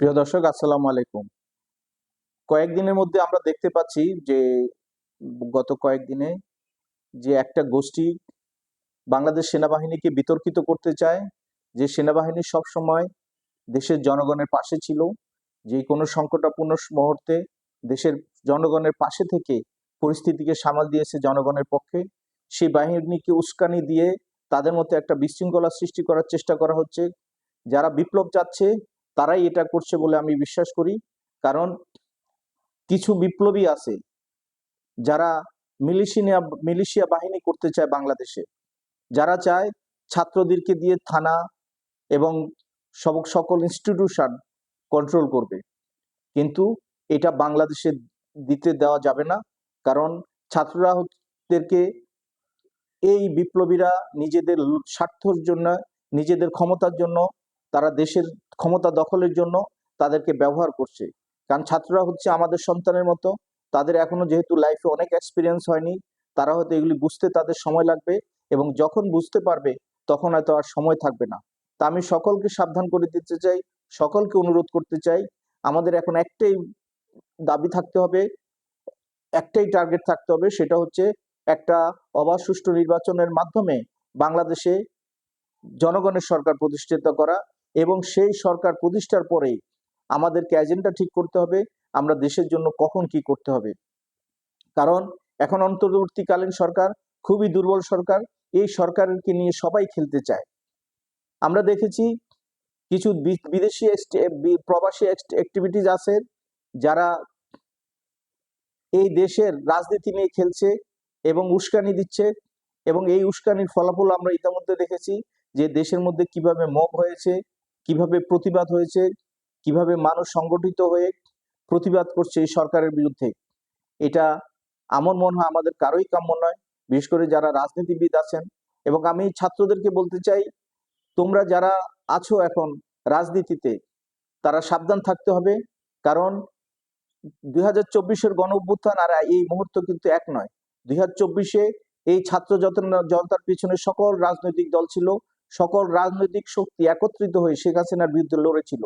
প্রিয় দর্শক, আসসালামু আলাইকুম। কয়েকদিনের মধ্যে আমরা দেখতে পাচ্ছি যে, গত কয়েকদিনে যে একটা গোষ্ঠী বাংলাদেশ সেনাবাহিনীকে বিতর্কিত করতে চায়, যে সেনাবাহিনী সব সময় দেশের জনগণের পাশে ছিল, যে কোনো সংকটাপূর্ণ মুহূর্তে দেশের জনগণের পাশে থেকে পরিস্থিতিকে সামাল দিয়েছে জনগণের পক্ষে। সেই বাহিনীকে উস্কানি দিয়ে তাদের মধ্যে একটা বিশৃঙ্খলা সৃষ্টি করার চেষ্টা করা হচ্ছে। যারা বিপ্লব চাচ্ছে তারাই এটা করছে বলে আমি বিশ্বাস করি। কারণ কিছু বিপ্লবী আছে যারা মিলিশিয়া মিলিশিয়া বাহিনী করতে চায় বাংলাদেশে। যারা চায় ছাত্রদেরকে দিয়ে থানা এবং সব, সকল ইনস্টিটিউশন কন্ট্রোল করবে। কিন্তু এটা বাংলাদেশে দিতে দেওয়া যাবে না। কারণ ছাত্ররা দেরকে এই বিপ্লবীরা নিজেদের স্বার্থর জন্য, নিজেদের ক্ষমতার জন্য তারা দেশের ক্ষমতা দখলের জন্য তাদেরকে ব্যবহার করছে। কারণ ছাত্ররা হচ্ছে আমাদের সন্তানের মতো। তাদের এখনও যেহেতু লাইফে অনেক এক্সপিরিয়েন্স হয়নি, তারা হয়তো এগুলি বুঝতে তাদের সময় লাগবে এবং যখন বুঝতে পারবে, তখন হয়তো আর সময় থাকবে না। তা আমি সকলকে সাবধান করে দিতে চাই, সকলকে অনুরোধ করতে চাই, আমাদের এখন একটাই দাবি থাকতে হবে, একটাই টার্গেট থাকতে হবে, সেটা হচ্ছে একটা অবাধ সুষ্ঠু নির্বাচনের মাধ্যমে বাংলাদেশে জনগণের সরকার প্রতিষ্ঠিত করা এবং সেই সরকার প্রতিষ্ঠার পরেই আমাদেরকে এজেন্ডা ঠিক করতে হবে, আমরা দেশের জন্য কখন কি করতে হবে। কারণ এখন অন্তর্বর্তীকালীন সরকার খুবই দুর্বল সরকার, এই সরকারকে নিয়ে সবাই খেলতে চায়। আমরা দেখেছি কিছু বিদেশি প্রবাসী অ্যাক্টিভিটিজ আছে যারা এই দেশের রাজনীতি নিয়ে খেলছে এবং উস্কানি দিচ্ছে এবং এই উস্কানির ফলাফল আমরা ইতিমধ্যে দেখেছি যে দেশের মধ্যে কীভাবে মব হয়েছে কীভাবে প্রতিবাদ হয়েছে, কীভাবে মানুষ সংগঠিত হয়ে প্রতিবাদ করছে এই সরকারের বিরুদ্ধে, এটা আমার মনে হয় আমাদের কারোই কাম্য নয়, বিশেষ করে যারা রাজনীতিবিদ আছেন। এবং আমি ছাত্রদেরকে বলতে চাই, তোমরা যারা আছো এখন রাজনীতিতে, তারা সাবধান থাকতে হবে, কারণ দুই হাজার চব্বিশের গণ অভ্যুত্থান আর এই মুহূর্ত কিন্তু এক নয়। দুই হাজার চব্বিশে এই ছাত্র জনতার পিছনে সকল রাজনৈতিক দল ছিল সকল রাজনৈতিক শক্তি একত্রিত হয়ে শেখ হাসিনার বিরুদ্ধে লড়েছিল।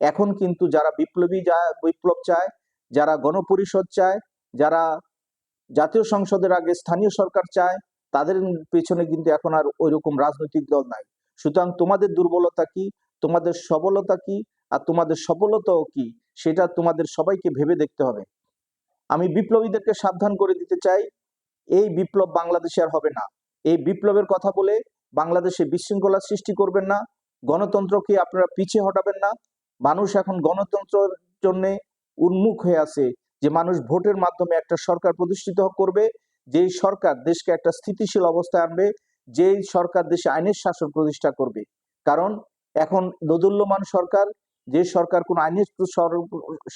এখন কিন্তু যারা বিপ্লবী বিপ্লব চায়, যারা গণপরিষদ চায়, যারা জাতীয় সংসদের আগে স্থানীয় সরকার চায়, তাদের পেছনে কিন্তু এখন আর ওই রকম রাজনৈতিক দল নাই। সুতরাং তোমাদের দুর্বলতা কি? তোমাদের সবলতা কি? আর তোমাদের সফলতাও কি? সেটা তোমাদের সবাইকে ভেবে দেখতে হবে। আমি বিপ্লবীদেরকে সাবধান করে দিতে চাই, এই বিপ্লব বাংলাদেশে আর হবে না। এই বিপ্লবের কথা বলে বাংলাদেশে বিশৃঙ্খলা সৃষ্টি করবেন না, গণতন্ত্রকে আপনারা পিছিয়ে হটাবেন না। মানুষ এখন গণতন্ত্রের জন্য উন্মুখ হয়ে আছে যে মানুষ ভোটের মাধ্যমে একটা সরকার প্রতিষ্ঠিত করবে, যেই সরকার দেশকে একটা স্থিতিশীল অবস্থায় আনবে, যেই সরকার দেশে আইনের শাসন প্রতিষ্ঠা করবে। কারণ এখন দোদুল্যমান সরকার, যে সরকার কোন আইনের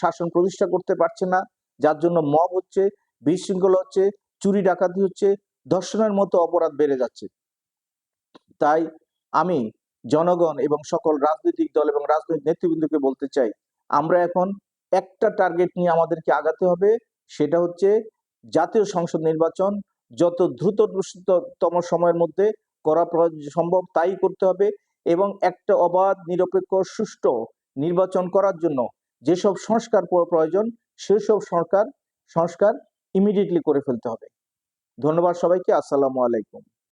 শাসন প্রতিষ্ঠা করতে পারছে না, যার জন্য মব হচ্ছে, বিশৃঙ্খলা হচ্ছে, চুরি ডাকাতি হচ্ছে, ধর্ষণের মতো অপরাধ বেড়ে যাচ্ছে। তাই আমি জনগণ এবং সকল রাজনৈতিক দল এবং রাজনৈতিক নেতৃবৃন্দকে বলতে চাই, আমরা এখন একটা টার্গেট নিয়ে আমাদেরকে আগাতে হবে, সেটা হচ্ছে জাতীয় সংসদ নির্বাচন। যত দ্রুততম সময়ের মধ্যে করা সম্ভব তাই করতে হবে এবং একটা অবাধ, নিরপেক্ষ, সুষ্ঠু নির্বাচন করার জন্য যেসব সংস্কার প্রয়োজন সেসব সরকার সংস্কার ইমিডিয়েটলি করে ফেলতে হবে। ধন্যবাদ সবাইকে, আসসালামু আলাইকুম।